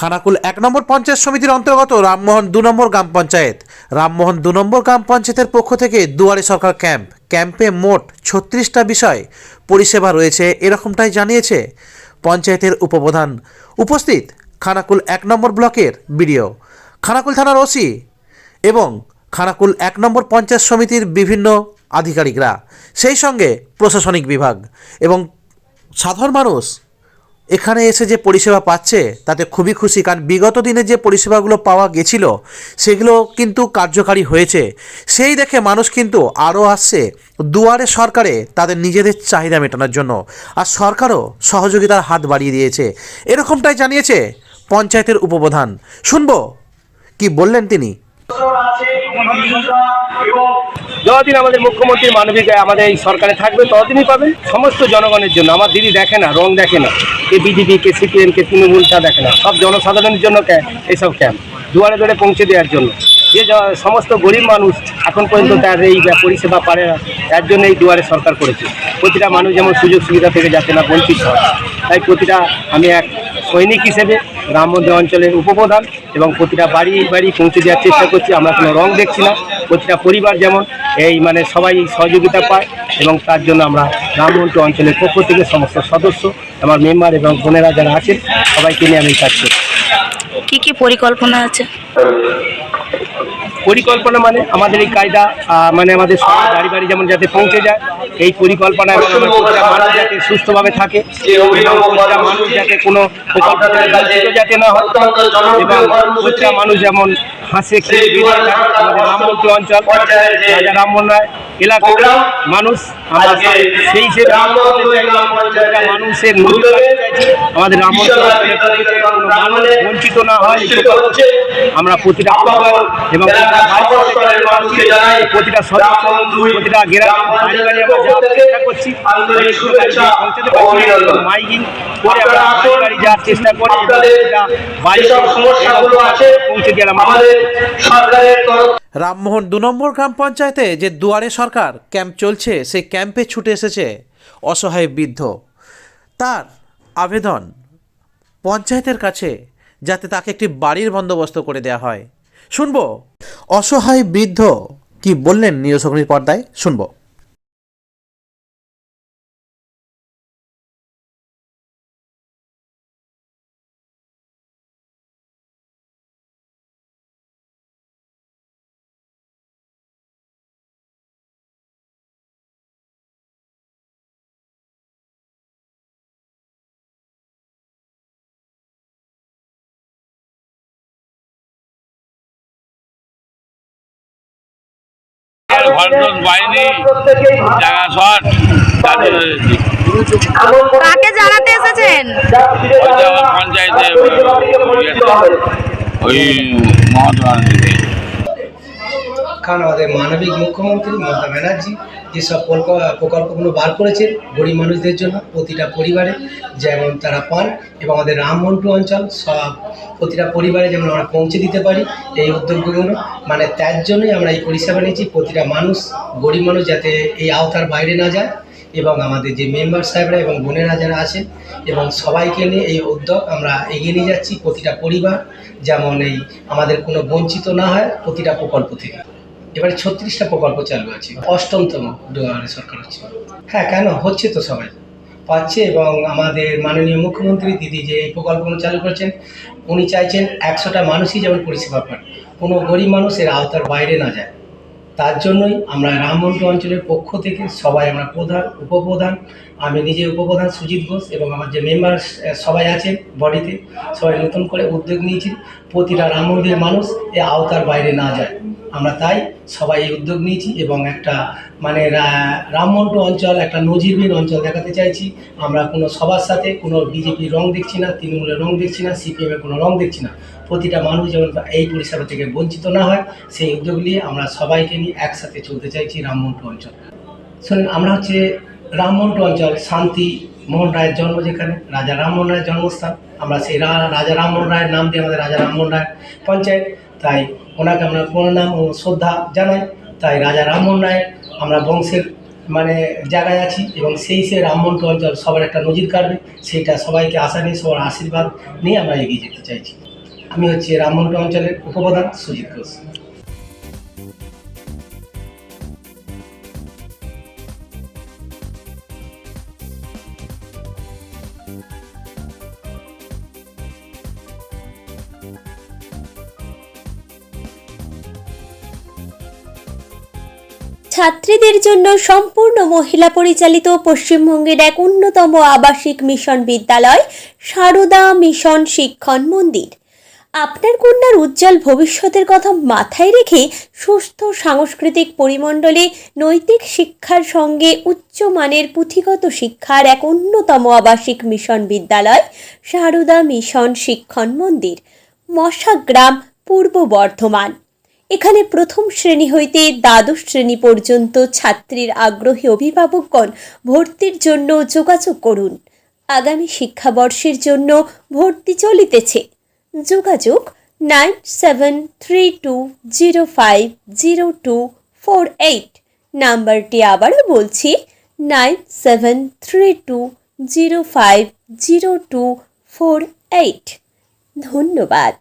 খানাকুল এক নম্বর পঞ্চায়েত সমিতির অন্তর্গত রামমোহন দু নম্বর গ্রাম পঞ্চায়েত। রামমোহন দু নম্বর গ্রাম পঞ্চায়েতের পক্ষ থেকে দুয়ারে সরকার ক্যাম্প। ক্যাম্পে মোট ছত্রিশটা বিষয় পরিষেবা রয়েছে, এরকমটাই জানিয়েছে পঞ্চায়েতের উপপ্রধান। উপস্থিত খানাকুল এক নম্বর ব্লকের বিডিও। খানাকুল থানার ওসি এবং খানাকুল এক নম্বর পঞ্চায়েত সমিতির বিভিন্ন আধিকারিকরা। সেই সঙ্গে প্রশাসনিক বিভাগ এবং সাধারণ মানুষ এখানে এসে যে পরিষেবা পাচ্ছে, তাতে খুবই খুশি। কারণ বিগত দিনে যে পরিষেবাগুলো পাওয়া গেছিল, সেগুলো কিন্তু কার্যকারী হয়েছে। সেই দেখে মানুষ কিন্তু আরও আসছে দুয়ারে সরকারে তাদের নিজেদের চাহিদা মেটানোর জন্য। আর সরকারও সহযোগিতার হাত বাড়িয়ে দিয়েছে। এরকমটাই জানিয়েছে পঞ্চায়েতের উপপ্রধান। শুনব, কি বললেন তিনি? যতদিন আমাদের মুখ্যমন্ত্রী মানবিক আমাদের এই সরকারে থাকবে ততদিনই পাবেন সমস্ত জনগণের জন্য। আমার দিদি দেখে না রং দেখে না। কে বিজেপি কে সিপিএম কে তৃণমূল তা দেখে না। সব জনসাধারণের জন্য এইসব ক্যাম্প। দুয়ারে দুয়ারে পৌঁছে দেওয়ার জন্য। যে সমস্ত গরিব মানুষ এখন পর্যন্ত তার এই পরিষেবা পারে না তার জন্য এই দুয়ারে সরকার করেছে। প্রতিটা মানুষ যেমন সুযোগ সুবিধা থেকে যাতে না বঞ্চিত হয়। তাই প্রতিটা আমি এক সৈনিক হিসেবে গ্রাম মধ্যে অঞ্চলের উপপ্রধান এবং প্রতিটা বাড়ি বাড়ি পৌঁছে দেওয়ার চেষ্টা করছি আমরা কোনো রং দেখছি না প্রতিটা পরিবার যেমন এই মানে সবাই সহযোগিতা পায় এবং তার জন্য আমরা গ্রামমন্ত্রী অঞ্চলের পক্ষ থেকে সমস্ত সদস্য আমার মেম্বার এবং বোনেরা যারা আছেন সবাইকে নিয়ে আমি কাজ করি। কি কি পরিকল্পনা আছে? পরিকল্পনা মানে আমাদের এই কায়দা মানে আমাদের সবার বাড়ি বাড়ি যেমন যাতে পৌঁছে যায় এই পরিকল্পনা এবং মানুষ যাতে সুস্থভাবে থাকে মানুষ যাতে কোনো যাতে না হয়। এবং প্রতিটা মানুষ যেমন হাসে খেয়ে আমাদের রামমন্ত্রী অঞ্চল রাজা রামমোহন রায় এলাকার মানুষ আমরা সেই হিসেবে প্রতিটা মানুষের আমাদের মানুষ বঞ্চিত না হয়। আমরা প্রতিটা এবং প্রতিটা প্রতিটা সদস্য প্রতিটা গ্রাম বাড়ি বাড়ি আমরা যাওয়ার চেষ্টা করছি মাইকিং করে আমরা বাড়ি যাওয়ার চেষ্টা করি সমস্যাগুলো আছে পৌঁছে আমরা। আমাদের সরকারের তরফ রামমোহন দু নম্বর গ্রাম পঞ্চায়েতে যে দুয়ারে সরকার ক্যাম্প চলছে, সেই ক্যাম্পে ছুটে এসেছে অসহায় বৃদ্ধ। তার আবেদন পঞ্চায়েতের কাছে যাতে তাকে একটি বাড়ির বন্দোবস্ত করে দেওয়া হয়। শুনব। অসহায় বৃদ্ধ কি বললেন নিরসগ্নির পর্দায়? শুনব। ঘরদোর বাইরে জায়গা শট কাকে জানাতে এসেছেন? পঞ্চায়েতে ওই মহাত্মা কারণ আমাদের মানবিক মুখ্যমন্ত্রী মমতা ব্যানার্জি, যেসব প্রকল্পগুলো বার করেছেন গরিব মানুষদের জন্য প্রতিটা পরিবারে যেমন তারা পান এবং আমাদের রামমন্টু অঞ্চল, সব প্রতিটা পরিবারে যেমন আমরা পৌঁছে দিতে পারি এই উদ্যোগগুলো। মানে তার জন্যই আমরা এই পরিষেবা নিয়েছি, প্রতিটা মানুষ, গরিব মানুষ যাতে এই আওতার বাইরে না যায় এবং আমাদের যে মেম্বার সাহেবরা এবং বোনেরা যারা আছেন এবং সবাইকে নিয়ে এই উদ্যোগ আমরা এগিয়ে নিয়ে যাচ্ছি প্রতিটা পরিবার, যেমন এই আমাদের কোনো বঞ্চিত না হয় প্রতিটা প্রকল্প থেকে। এবারে ছত্রিশটা প্রকল্প চালু আছে। অষ্টমতম দুয়ারে সরকার হচ্ছে। হ্যাঁ কেন? হচ্ছে তো সবাই। পাচ্ছে এবং আমাদের মাননীয় মুখ্যমন্ত্রী দিদি যে এই প্রকল্পগুলো চালু করেছেন, উনি চাইছেন একশোটা মানুষই যেমন পরিষেবা পান, কোনো গরিব মানুষ এর আওতার বাইরে না যায়। তার জন্যই আমরা রামমন্টু অঞ্চলের পক্ষ থেকে সবাই আমরা প্রধান, উপপ্রধান, আমি নিজে উপপ্রধান সুজিত ঘোষ এবং আমার যে মেম্বার সবাই আছেন বডিতে, সবাই নতুন করে উদ্যোগ নিয়েছি প্রতিটা রাম মন্দির মানুষ এই আওতার বাইরে না যায়। আমরা তাই সবাই এই উদ্যোগ নিয়েছি এবং একটা মানে রামমন্টু অঞ্চল, একটা নজিরবিহীন অঞ্চল দেখাতে চাইছি। আমরা কোনো সবার সাথে কোনো বিজেপির রং দেখছি না, তৃণমূলের রং দেখছি না সিপিএমের কোনো রং দেখছি না। প্রতিটা মানুষ যেমন এই পরিষেবা থেকে বঞ্চিত না হয়, সেই উদ্যোগ নিয়ে আমরা সবাইকে নিয়ে একসাথে চলতে চাইছি রামমন্টু অঞ্চল। শুনুন, আমরা হচ্ছে রামমন্টু অঞ্চল, শান্তি মোহন রায়ের জন্ম যেখানে, রাজা রামমোহন রায়ের জন্মস্থান। আমরা সেই রাজা রামমোহন রায়ের নাম দিয়ে আমাদের রাজা রামমোহন রায়। পঞ্চায়েত তাই ওনাকে আমরা প্রণাম ও শ্রদ্ধা জানাই, তাই রাজা রামমোহন রায়, আমরা বংশের মানে জায়গায় আছি এবং সেই সে রামমোহন অঞ্চল সবার একটা নজির কাটবে সেইটা সবাইকে আশা নিয়ে, সবার আশীর্বাদ নিয়ে আমরা এগিয়ে যেতে চাইছি। আমি হচ্ছে রামমোহন অঞ্চলের উপপ্রধান সুজিত ঘোষ। ছাত্রীদের জন্য সম্পূর্ণ মহিলা পরিচালিত পশ্চিমবঙ্গের এক অন্যতম আবাসিক মিশন বিদ্যালয় সারদা মিশন শিক্ষণ মন্দির। আপনার কন্যার উজ্জ্বল ভবিষ্যতের কথা মাথায় রেখে সুস্থ সাংস্কৃতিক পরিমণ্ডলে নৈতিক শিক্ষার সঙ্গে উচ্চমানের পুঁথিগত শিক্ষার এক অন্যতম আবাসিক মিশন বিদ্যালয় সারদা মিশন শিক্ষণ মন্দির, মশাগ্রাম, পূর্ব বর্ধমান। এখানে প্রথম শ্রেণি হইতে দ্বাদশ শ্রেণি পর্যন্ত ছাত্রীর আগ্রহী অভিভাবকগণ ভর্তির জন্য যোগাযোগ করুন। আগামী শিক্ষাবর্ষের জন্য ভর্তি চলিতেছে। যোগাযোগ nine seven three two zero five zero two four eight. নাম্বারটি আবারও বলছি, nine seven three two zero five zero two four eight. ধন্যবাদ।